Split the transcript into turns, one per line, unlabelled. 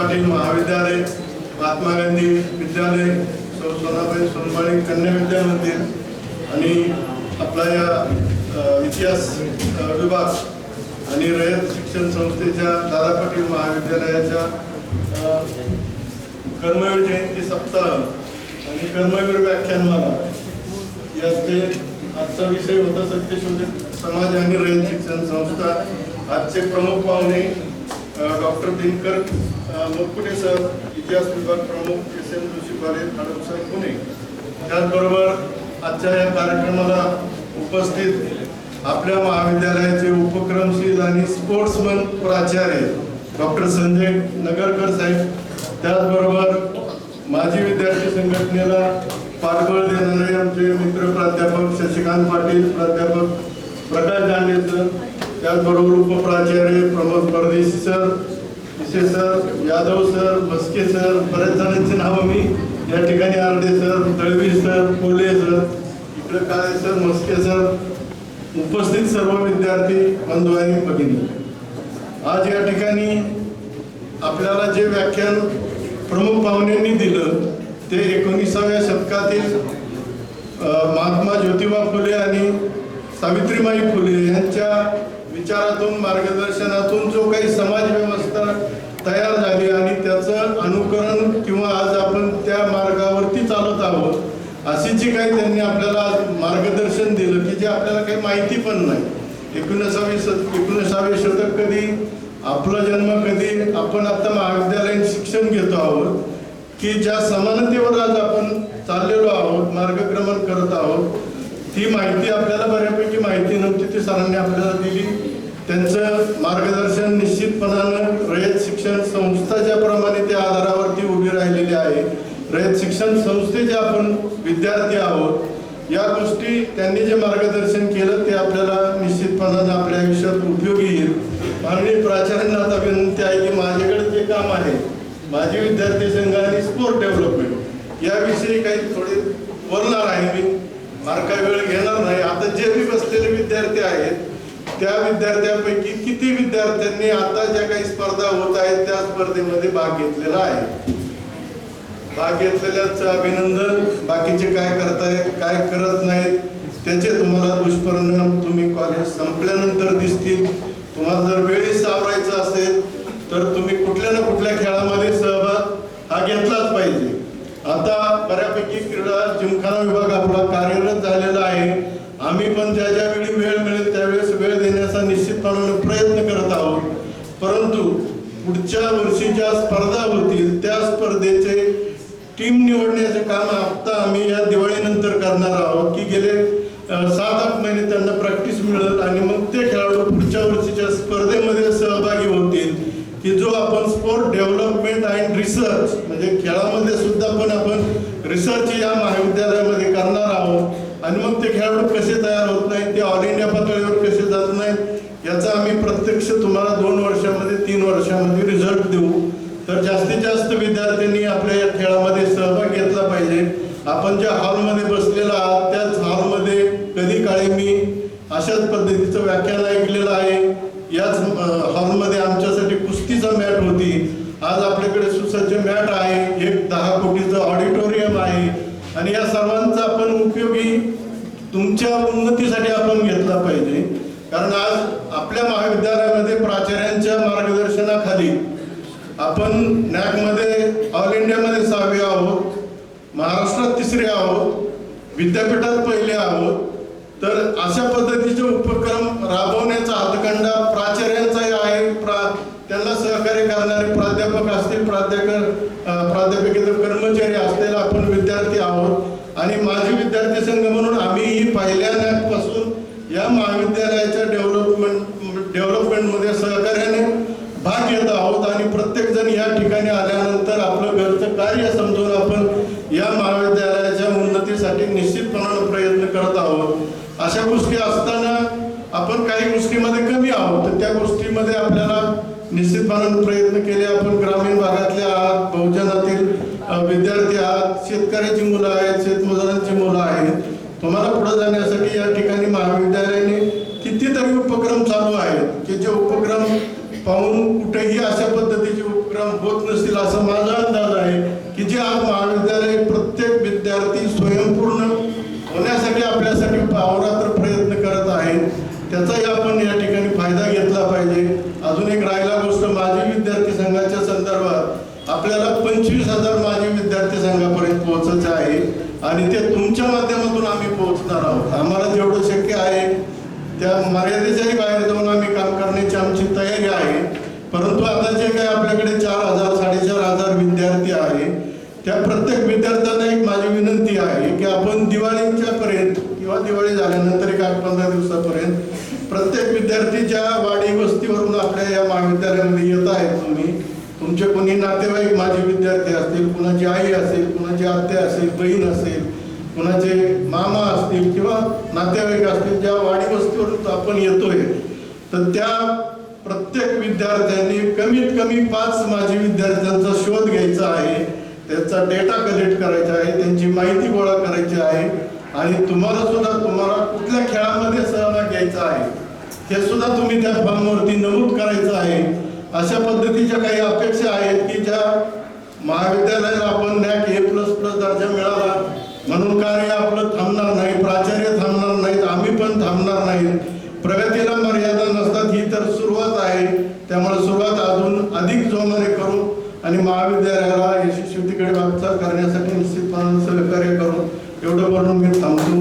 पाटील महाविद्यालय महात्मा गांधी विद्यालय सौ सोनाबाई सोनबाई कन्या विद्या मंदिर आणि आपला या इतिहास विभाग आणि रयत शिक्षण संस्थेच्या दादा पाटील महाविद्यालयाच्या कर्मवीर जयंती सप्ताह आणि कर्मवीर व्याख्यानमाला. याचे आजचा विषय होता सत्यशोधित समाज आणि रयत शिक्षण संस्था. आजचे प्रमुख पाहुणे डॉक्टर दिनकर अ, सर इतिहास विभाग प्रमुख एस एम जोशी कॉलेज साहेब पुणे. त्याचबरोबर आजच्या या कार्यक्रमाला उपस्थित आपल्या महाविद्यालयाचे उपक्रमशील आणि स्पोर्ट्समन प्राचार्य डॉक्टर संजय नगरकर साहेब त्याचबरोबर माजी विद्यार्थी संघटनेला पाठबळ देणारे आमचे मित्र प्राध्यापक शशिकांत पाटील प्राध्यापक प्रकाश दांडे त्याचबरोबर उपप्राचार्य Pramod Pardeshi sir Vishe sir Yadav sir Maske sir बऱ्याच जणांची नावं मी या ठिकाणी Arde sir Dalvi sir Kole sir इकडे काळे सर मस्के सर उपस्थित सर्व विद्यार्थी बंधू आणि भगिनी. आज या ठिकाणी आपल्याला जे व्याख्यान प्रमुख पाहुण्यांनी दिलं ते एकोणीसाव्या शतकातील महात्मा ज्योतिबा फुले आणि सावित्रीबाई फुले यांच्या विचारातून मार्गदर्शनातून जो काही समाज व्यवस्था तयार झाली आणि त्याचं अनुकरण किंवा आज आपण त्या मार्गावरती चालत आहोत अशी जी काही त्यांनी आपल्याला मार्गदर्शन दिलं की जे आपल्याला काही माहिती पण नाही. एकोणीसावे शत एकोणीसावे शतक कधी आपला जन्म कधी आपण आता महाविद्यालयीन शिक्षण घेतो आहोत की ज्या समानतेवर आज आपण चाललेलो आहोत मार्गक्रमण करत आहोत ती माहिती आपल्याला बऱ्यापैकी माहिती नव्हती ती सरांनी आपल्याला दिली. त्यांचं मार्गदर्शन निश्चितपणानं रयत शिक्षण संस्थाच्या प्रमाणे त्या आधारावरती उभी राहिलेली आहे रयत शिक्षण संस्थेचे आपण विद्यार्थी आहोत या गोष्टी त्यांनी जे मार्गदर्शन केलं ते आपल्याला निश्चितपणानं आपल्या आयुष्यात उपयोगी येईल. माननीय प्राचार्यांना आता विनंती आहे की माझ्याकडे जे काम आहे माझे विद्यार्थी संघ आणि स्पोर्ट डेव्हलपमेंट याविषयी काही थोडे बोलणार आहे मी. फार काही वेळ घेणार नाही. आता जे मी बसलेले विद्यार्थी आहेत त्या विद्यार्थ्यांपैकी किती विद्यार्थ्यांनी आता ज्या काही स्पर्धा होत आहेत त्या स्पर्धेमध्ये भाग घेतलेला आहे? भाग घेतलेल्याचं अभिनंदन. बाकीचे काय करताय काय करत नाहीत त्याचे तुम्हाला दुष्परिणाम तुम्ही कॉलेज संपल्यानंतर दिसतील. तुम्हाला जर वेळेस सावरायचं असेल तर तुम्ही कुठल्या ना कुठल्या खेळामध्ये सहभाग हा घेतलाच पाहिजे. आता बऱ्यापैकी क्रीडा जिमखाना विभाग आपला कार्यरत झालेला आहे. आम्ही पण ज्या ज्या वेळी वेळ मिळेल त्यावेळेस वेळ निश्चितपणाने प्रयत्न करत आहोत. परंतु पुढच्या वर्षी ज्या स्पर्धा होतील त्या स्पर्धेचे टीम निवडण्याचे काम आता आम्ही या दिवाळीनंतर करणार आहोत की गेले सात आठ महिने त्यांना प्रॅक्टिस मिळत आणि मग ते खेळाडू पुढच्या वर्षीच्या स्पर्धेमध्ये सहभागी होतील की जो आपण स्पोर्ट डेव्हलपमेंट अँड रिसर्च म्हणजे खेळामध्ये सुद्धा पण आपण रिसर्च या महाविद्यालयामध्ये करणार आहोत. आणि मग ते खेळाडू कसे तयार होत नाहीत ते ऑल इंडिया पातळीवर कसे जात नाहीत याचा आम्ही प्रत्यक्ष तुम्हाला दोन वर्षामध्ये तीन वर्षामध्ये रिझल्ट देऊ. तर जास्तीत जास्त विद्यार्थ्यांनी आपल्या या खेळामध्ये सहभाग घेतला पाहिजे. आपण ज्या हॉलमध्ये बसलेला आहात त्याच हॉलमध्ये कधी काळी मी अशाच पद्धतीचं व्याख्यान ऐकलेलं आहे. याच हॉलमध्ये आमच्यासाठी कुस्तीचा मॅट होती. आज आपल्याकडे सुसज्ज मॅट आहे. एक दहा कोटीचं ऑडिटोरियम आहे. आणि या सर्वांचा तुमच्या उन्नतीसाठी आपण घेतला पाहिजे. कारण आज आपल्या महाविद्यालयामध्ये प्राचार्यांच्या मार्गदर्शनाखाली आपण नॅकमध्ये ऑल इंडियामध्ये सहावे आहोत महाराष्ट्रात तिसरे आहोत विद्यापीठात पहिले आहोत. तर अशा पद्धतीचे उपक्रम राबवण्याचा हातखंडा प्राचार्यांचाही आहे प्रा त्यांना सहकार्य करणारे प्राध्यापक असतील प्राध्यापक अं, प्राध्यापकेतर कर्मचारी असतील आपण विद्यार्थी आहोत आणि माझी विद्यार्थी संघ मी पहिल्या पासून या महाविद्यालयाच्या डेव्हलपमेंट डेव्हलपमेंटमध्ये सहकार्याने भाग घेत आहोत आणि प्रत्येकजण या ठिकाणी आल्यानंतर आपलं घरचं कार्य समजून आपण या महाविद्यालयाच्या उन्नतीसाठी निश्चितपणानं प्रयत्न करत आहोत. अशा गोष्टी असताना आपण काही गोष्टीमध्ये कमी आहोत. तर त्या गोष्टीमध्ये आपल्याला निश्चितपणानं प्रयत्न केले. आपण ग्रामीण भागातले आहात बहुजनातील विद्यार्थी आहात शेतकऱ्याची मुलं आहेत शेतमजुरांची मुलं आहेत. तुम्हाला पुढे जाण्यासाठी या ठिकाणी महाविद्यालयाने कितीतरी उपक्रम चालू आहेत की जे उपक्रम पाहून कुठेही अशा पद्धतीचे उपक्रम होत नसतील असं माझा अंदाज आहे की जे आज महाविद्यालय प्रत्येक विद्यार्थी स्वयंपूर्ण होण्यासाठी आपल्यासाठी अहोरात्र प्रयत्न करत आहे त्याचाही आपण या ठिकाणी फायदा घेतला पाहिजे. अजून एक राहिला गोष्ट माजी विद्यार्थी संघाच्या संदर्भात आपल्याला पंचवीस हजार माजी विद्यार्थी संघापर्यंत पोहोचायचे आहे आणि ते तुमच्या माध्यमातून आम्ही पोहोचणार आहोत. आम्हाला त्या मर्यादेच्याही बाहेर जाऊन आम्ही काम करण्याची आमची तयारी आहे. परंतु आता जे काही आपल्याकडे चार हजार साडेचार हजार विद्यार्थी आहे त्या प्रत्येक विद्यार्थ्यांना एक माझी विनंती आहे की आपण दिवाळीच्या पर्यंत किंवा दिवाळी झाल्यानंतर एक आठ पंधरा दिवसापर्यंत प्रत्येक विद्यार्थी ज्या वाडी वस्तीवरून आपल्या या महाविद्यालयामध्ये येत आहेत तुम्ही. तुमचे कोणी नातेवाईक माझे विद्यार्थी असतील कुणाची आई असेल कुणाची आत्या असेल बहीण असेल कुणाचे मामा असतील किंवा नातेवाईक असतील ज्या वाडीवस्तीवर आपण येतोय तर त्या प्रत्येक विद्यार्थ्यांनी कमीत कमी पाच माझी विद्यार्थ्यांचा शोध घ्यायचा आहे. त्यांचा डेटा कलेक्ट करायचा आहे त्यांची माहिती गोळा करायची आहे. आणि तुम्हाला सुद्धा तुम्हाला कुठल्या खेळामध्ये सहभाग घ्यायचा आहे हे सुद्धा तुम्ही त्या फॉर्मवरती नमूद करायचं आहे. अशा पद्धतीच्या काही अपेक्षा आहेत की ज्या महाविद्यालयाला आपण नॅक ए प्लस प्लस दर्जा मिळाला म्हणून कार्य आपलं थांबणार नाही प्राचार्य थांबणार नाहीत आम्ही पण थांबणार नाही. प्रगतीला मर्यादा नसतात ही तर सुरुवात आहे. त्यामुळे सुरुवात अजून अधिक जोमाने करू आणि महाविद्यालयाला यशस्वीतेकडे वाटचाल करण्यासाठी निश्चितपणे सहकार्य करू. एवढं म्हणून मी थांबतो.